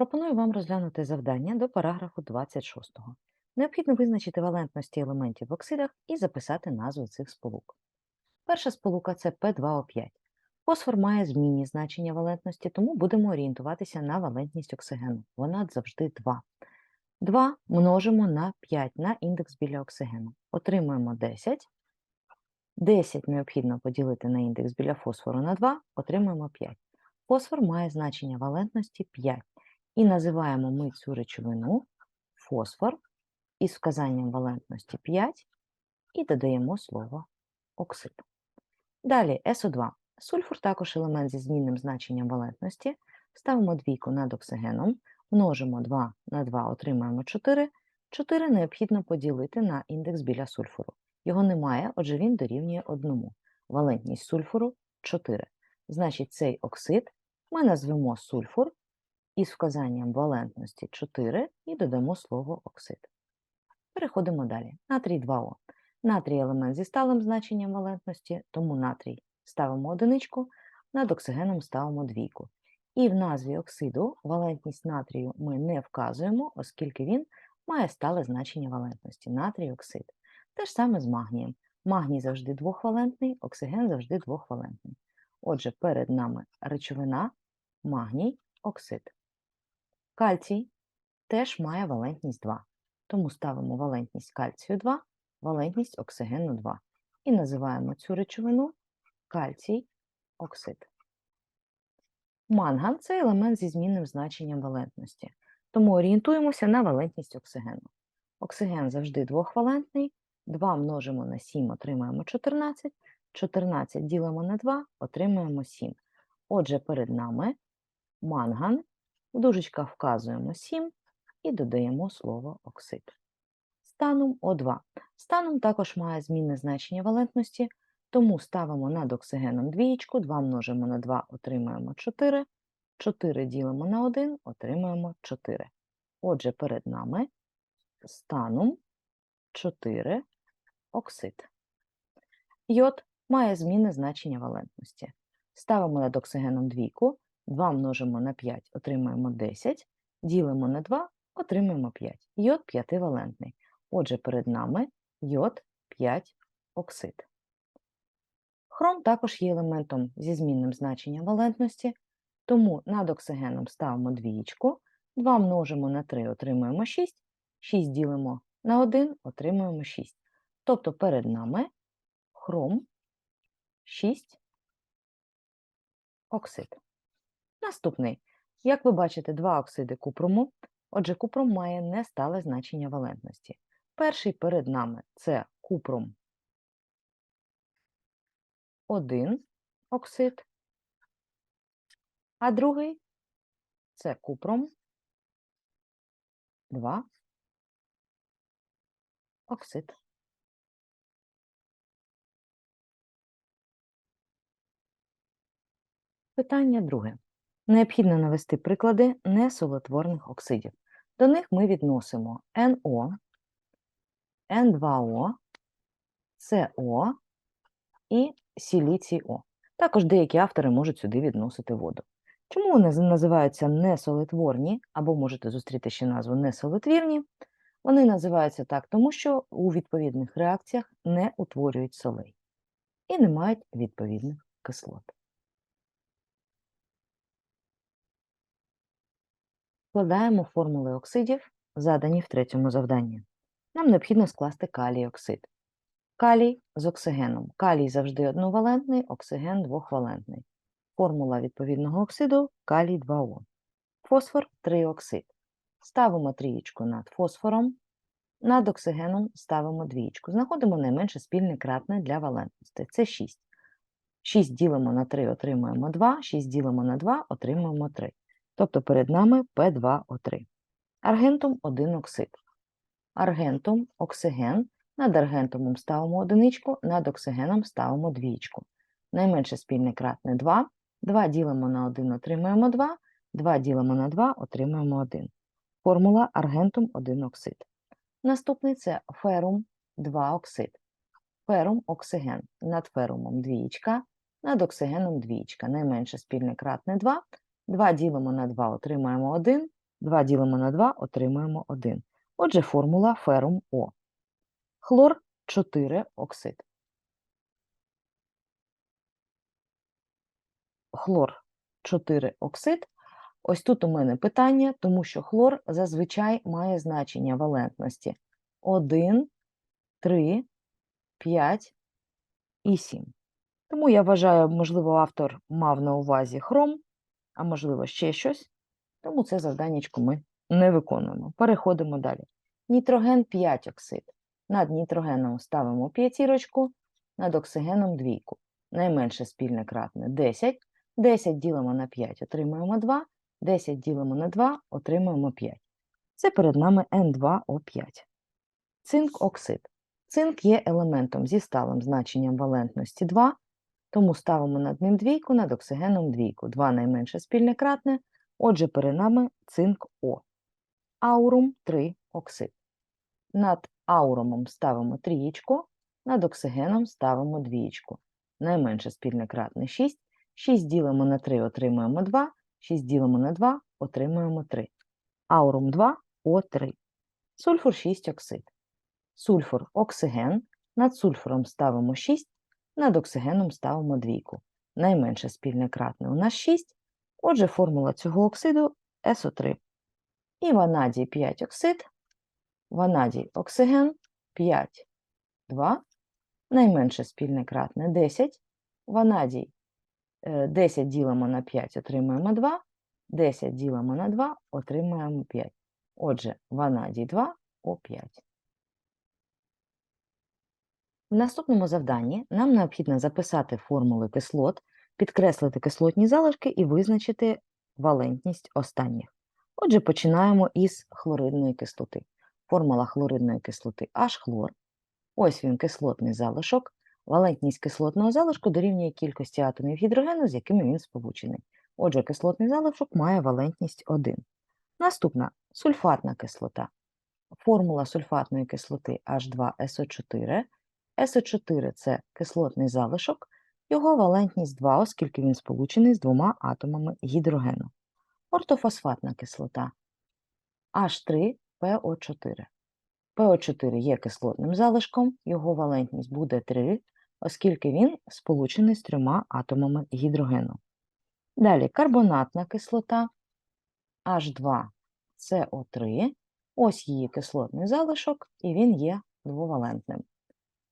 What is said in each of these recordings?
Пропоную вам розглянути завдання до параграфу 26. Необхідно визначити валентності елементів в оксидах і записати назву цих сполук. Перша сполука це P2O5. Фосфор має змінні значення валентності, тому будемо орієнтуватися на валентність оксигену. Вона завжди 2. 2 множимо на 5 на індекс біля оксигену. Отримуємо 10. 10 необхідно поділити на індекс біля фосфору на 2, отримуємо 5. Фосфор має значення валентності 5. І називаємо ми цю речовину фосфор із вказанням валентності 5 і додаємо слово оксид. Далі СО2. Сульфур також елемент зі змінним значенням валентності. Ставимо двійку над оксигеном, множимо 2 на 2, отримаємо 4. 4 необхідно поділити на індекс біля сульфуру. Його немає, отже він дорівнює 1. Валентність сульфуру 4. Значить, цей оксид ми назвемо сульфур із вказанням валентності 4 і додамо слово оксид. Переходимо далі. Натрій 2О. Натрій елемент зі сталим значенням валентності, тому натрій ставимо одиничку, над оксигеном ставимо двійку. І в назві оксиду валентність натрію ми не вказуємо, оскільки він має стале значення валентності натрій оксид. Те ж саме з магнієм. Магній завжди двохвалентний, оксиген завжди двохвалентний. Отже, перед нами речовина, магній, оксид. Кальцій теж має валентність 2, тому ставимо валентність кальцію 2, валентність оксигену 2 і називаємо цю речовину кальцій оксид. Манган це елемент зі змінним значенням валентності, тому орієнтуємося на валентність оксигену. Оксиген завжди двохвалентний, 2 множимо на 7, отримаємо 14, 14 ділимо на 2, отримуємо 7. Отже, перед нами манган, в дужечках вказуємо 7 і додаємо слово оксид. Станом О2. Станом також має змінне значення валентності, тому ставимо над оксигеном двієчку, 2 множимо на 2, отримаємо 4, 4 ділимо на 1, отримаємо 4. Отже, перед нами станом 4 оксид. Йод має змінне значення валентності. Ставимо над оксигеном двійку, 2 множимо на 5, отримаємо 10, ділимо на 2, отримаємо 5. Йод п'ятивалентний. Отже, перед нами йод 5 оксид. Хром також є елементом зі змінним значенням валентності, тому над оксигеном ставимо двієчку, 2 множимо на 3, отримуємо 6, 6 ділимо на 1, отримуємо 6. Тобто перед нами хром 6 оксид. Наступний. Як ви бачите, два оксиди купруму. Отже, купрум має нестале значення валентності. Перший перед нами це купрум 1 оксид, а другий це купром 2 оксид. Питання друге. Необхідно навести приклади несолотворних оксидів. До них ми відносимо НО, N2O, СО і сіліцій. Також деякі автори можуть сюди відносити воду. Чому вони називаються несолитворні, або можете зустріти ще назву несолитвірні? Вони називаються так, тому що у відповідних реакціях не утворюють солей і не мають відповідних кислот. Складаємо формули оксидів, задані в третьому завданні. Нам необхідно скласти калій оксид. Калій з оксигеном. Калій завжди одновалентний, оксиген двохвалентний. Формула відповідного оксиду калій 2О. Фосфор триоксид. Ставимо трієчку над фосфором, над оксигеном ставимо двієчку. Знаходимо найменше спільне кратне для валентності. Це 6. 6 ділимо на 3, отримуємо 2, 6 ділимо на 2, отримуємо 3. Тобто перед нами P2O3. Аргентум 1 оксид. Аргентум, оксиген. Над аргентумом ставимо одиничку, над оксигеном ставимо двічку. Найменше спільне кратне 2. 2 ділимо на 1, отримуємо 2. 2 ділимо на 2, отримуємо 1. Формула аргентум 1 оксид. Наступний це ферум 2 оксид. Ферум оксиген. Над ферумом двічка, над оксигеном двічка. Найменше спільне кратне 2. 2 ділимо на 2, отримаємо 1. 2 ділимо на 2, отримуємо 1. Отже, формула ферум О. Хлор 4 оксид. Хлор 4 оксид. Ось тут у мене питання, тому що хлор зазвичай має значення валентності 1, 3, 5 і 7. Тому я вважаю, можливо, автор мав на увазі хром, а можливо, ще щось. Тому це завданнячко ми не виконуємо. Переходимо далі. Нітроген 5 оксид. Над нітрогеном ставимо п'ятірочку, над оксигеном двійку. Найменше спільне кратне 10. 10 ділимо на 5, отримуємо 2. 10 ділимо на 2, отримуємо 5. Це перед нами N2O5. Цинк-оксид. Цинк є елементом зі сталим значенням валентності 2, тому ставимо над ним двійку, над оксигеном двійку. 2 найменше спільне кратне, отже, перед нами цинк О. Аурум 3 оксид. Над аурумом ставимо трієчку, над оксигеном ставимо двієчку. Найменше спільне кратне 6. 6 ділимо на 3, отримуємо 2. 6 ділимо на 2, отримуємо 3. Аурум 2 О3. Сульфур 6 оксид. Сульфур оксиген. Над сульфуром ставимо 6, над оксигеном ставимо двійку. Найменше спільне кратне у нас 6. Отже, формула цього оксиду СО3. І ванадій 5 оксид, ванадій оксиген 5, 2. Найменше спільне кратне 10. Ванадій 10 ділимо на 5, отримуємо 2. 10 ділимо на 2, отримуємо 5. Отже, ванадій 2 О5. В наступному завданні нам необхідно записати формули кислот, підкреслити кислотні залишки і визначити валентність останніх. Отже, починаємо із хлоридної кислоти. Формула хлоридної кислоти H-хлор. Ось він кислотний залишок. Валентність кислотного залишку дорівнює кількості атомів гідрогену, з якими він сполучений. Отже, кислотний залишок має валентність 1. Наступна сульфатна кислота. Формула сульфатної кислоти H2SO4. СО4 це кислотний залишок, його валентність 2, оскільки він сполучений з двома атомами гідрогену. Ортофосфатна кислота H3PO4. ПО4 є кислотним залишком, його валентність буде 3, оскільки він сполучений з трьома атомами гідрогену. Далі карбонатна кислота H2CO3. Ось її кислотний залишок, і він є двовалентним.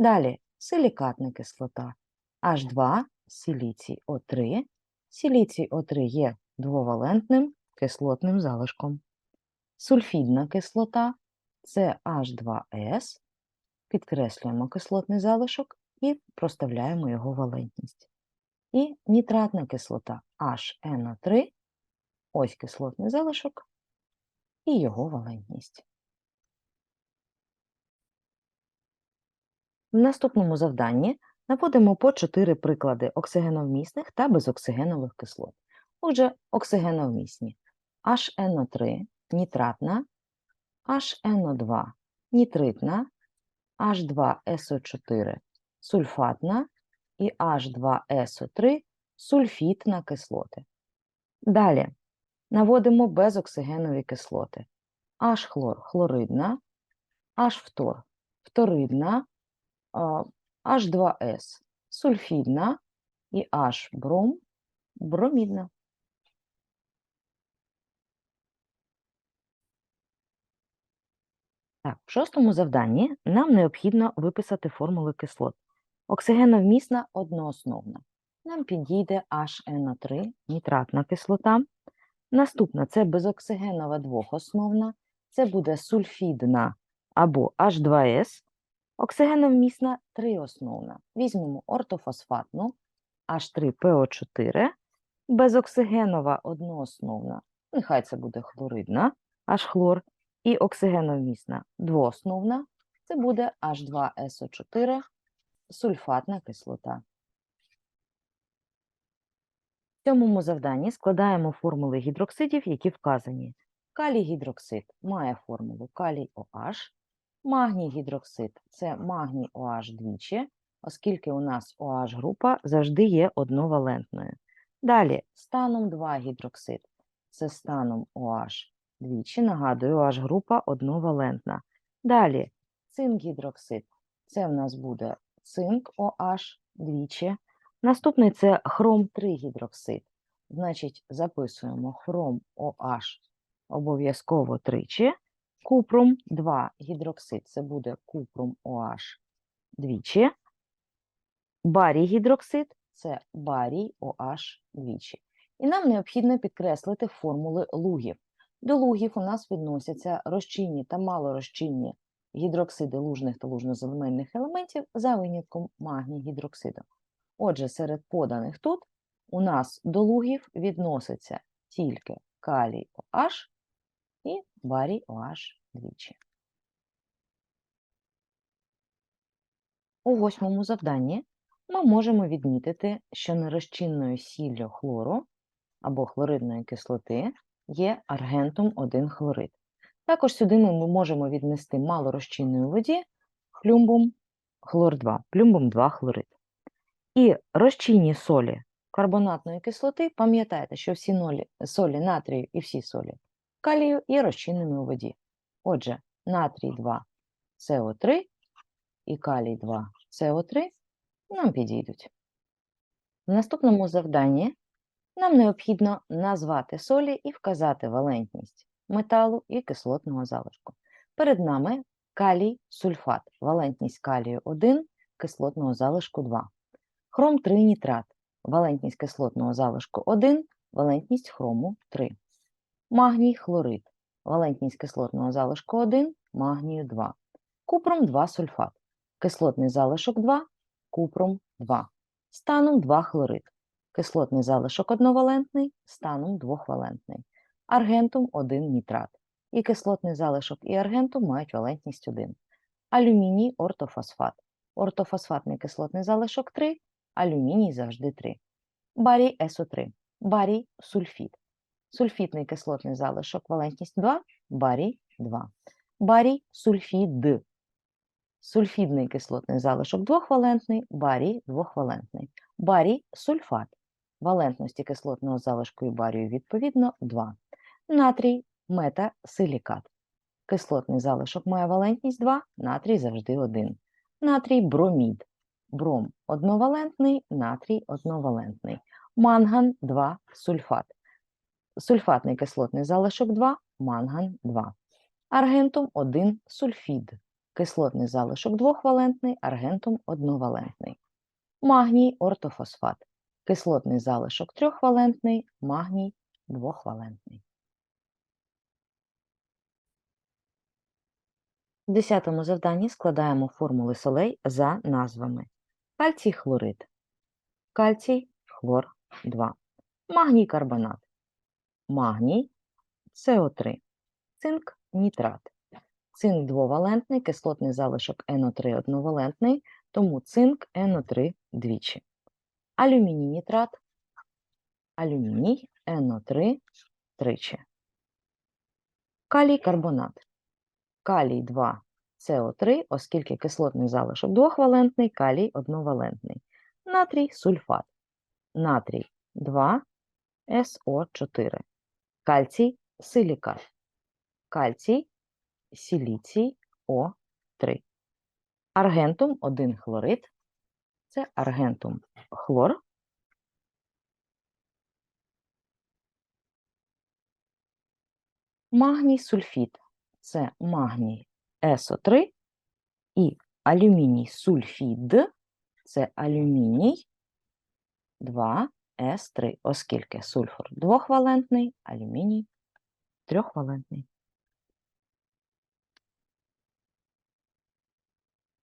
Далі силікатна кислота H2 силіцій О3. Силіцій О3 є двовалентним кислотним залишком. Сульфідна кислота це H2S. Підкреслюємо кислотний залишок і проставляємо його валентність. І нітратна кислота HNO3. Ось кислотний залишок і його валентність. В наступному завданні наводимо по 4 приклади оксигеновмісних та безоксигенових кислот. Отже, оксигеновмісні HNO3 нітратна, HNO2 нітритна, H2SO4 сульфатна і H2SO3 сульфітна кислоти. Далі наводимо безоксигенові кислоти. H-хлор хлоридна, H-фтор фторидна, H2S сульфідна і H-бром бромідна. Так, в шостому завданні нам необхідно виписати формули кислот. Оксигеновмісна одноосновна. Нам підійде HNO3 нітратна кислота. Наступна це безоксигенова двохосновна. Це буде сульфідна або H2S. Оксигеновмісна триосновна. Візьмемо ортофосфатну H3PO4, безоксигенова одноосновна, нехай це буде хлоридна, H-хлор, і оксигеновмісна двоосновна, це буде H2SO4, сульфатна кислота. В цьому завданні складаємо формули гідроксидів, які вказані. Калій гідроксид має формулу калій OH, Магній гідроксид це магній OH двічі, оскільки у нас OH група завжди є одновалентною. Далі станом 2 гідроксид це станом OH двічі. Нагадую, аж група одновалентна. Далі цинк-гідроксид. Це в нас буде цинк OH двічі. Наступний це хром 3 гідроксид. Значить, записуємо хром OH обов'язково тричі. Купрум 2 гідроксид. Це буде купрум OH двічі. Барій гідроксид це барій OH двічі. І нам необхідно підкреслити формули лугів. До лугів у нас відносяться розчинні та малорозчинні гідроксиди лужних та лужноземельних елементів за винятком магній гідроксиду. Отже, серед поданих тут у нас до лугів відноситься тільки калій OH і барій OH двічі. У восьмому завданні ми можемо відмітити, що нерозчинною сіллю хлору або хлоридної кислоти є аргентум 1 хлорид. Також сюди ми можемо віднести малорозчинної воді плюмбум хлор 2, плюмбум 2 хлорид. І розчинні солі карбонатної кислоти, пам'ятайте, що всі солі натрію і всі солі калію є розчинними у воді. Отже, натрій 2 СО3 і калій 2 СО3 нам підійдуть. В наступному завданні нам необхідно назвати солі і вказати валентність металу і кислотного залишку. Перед нами калій сульфат, валентність калію 1, кислотного залишку 2. Хром 3 нітрат, валентність кислотного залишку 1, валентність хрому 3. Магній хлорид, валентність кислотного залишку 1, магнію 2. Купром 2 сульфат, кислотний залишок 2, купром 2. Станом 2 хлорид, кислотний залишок одновалентний, станом двохвалентний. Аргентум 1 нітрат. І кислотний залишок і аргентум мають валентність 1. Алюміній ортофосфат. Ортофосфатний кислотний залишок 3, алюміній завжди 3. Барій СО3. Барій сульфід. Сульфідний кислотний залишок валентність 2, барій 2. Барій сульфід. Сульфідний кислотний залишок двохвалентний, барій двохвалентний. Барій сульфат. Валентності кислотного залишку і барію відповідно 2. Натрій метасилікат. Кислотний залишок має валентність 2, натрій завжди 1. Натрій бромід. Бром одновалентний, натрій одновалентний. Манган 2 сульфат. Сульфатний кислотний залишок 2, манган 2. Аргентум 1 сульфід. Кислотний залишок двохвалентний, аргентум одновалентний. Магній ортофосфат. Кислотний залишок трьохвалентний, магній двохвалентний. В десятому завданні складаємо формули солей за назвами. Кальцій хлорид, кальцій хлор 2, магній карбонат, магній СО3, цинк нітрат. Цинк двовалентний, кислотний залишок НО3 одновалентний, тому цинк НО3 двічі. Алюміній нітрат, алюміній НО3 тричі. Калій карбонат. Калій 2 СО3, оскільки кислотний залишок двохвалентний, калій одновалентний. Натрій сульфат. Натрій 2 СО4. Кальцій силікат. Кальцій сіліцій О3. Аргентум 1 хлорид. Це аргентум хлор. Магній сульфід це магній СО3 і алюміній сульфід це алюміній 2С3, оскільки сульфур двохвалентний, алюміній трьохвалентний.